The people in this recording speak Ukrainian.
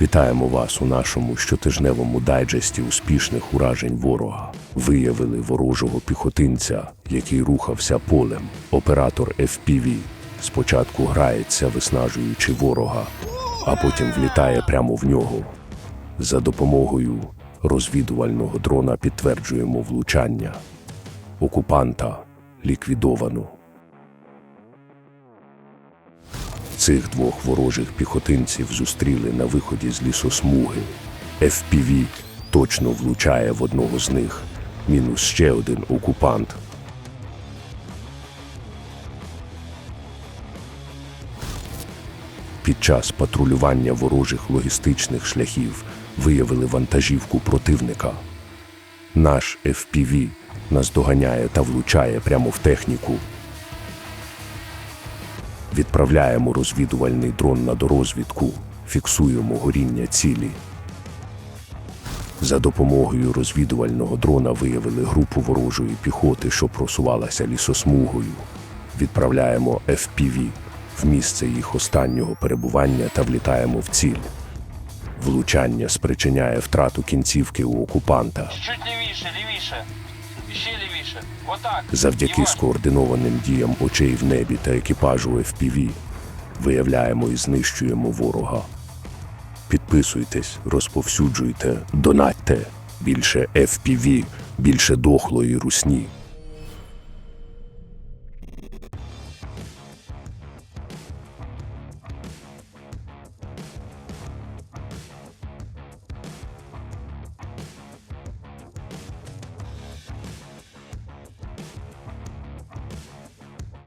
Вітаємо вас у нашому щотижневому дайджесті успішних уражень ворога. Виявили ворожого піхотинця, який рухався полем. Оператор FPV спочатку грається, виснажуючи ворога, а потім влітає прямо в нього. За допомогою розвідувального дрона підтверджуємо влучання. Окупанта ліквідовано. Цих двох ворожих піхотинців зустріли на виході з лісосмуги. FPV точно влучає в одного з них. Мінус ще один окупант. Під час патрулювання ворожих логістичних шляхів виявили вантажівку противника. Наш FPV наздоганяє та влучає прямо в техніку. Відправляємо розвідувальний дрон на дорозвідку, фіксуємо горіння цілі. За допомогою розвідувального дрона виявили групу ворожої піхоти, що просувалася лісосмугою. Відправляємо FPV в місце їх останнього перебування та влітаємо в ціль. Влучання спричиняє втрату кінцівки у окупанта. Чуть лівіше, лівіше. Ще лівіше. Отак. Завдяки скоординованим діям очей в небі та екіпажу FPV виявляємо і знищуємо ворога. Підписуйтесь, розповсюджуйте, донатьте. Більше FPV, більше дохлої русні.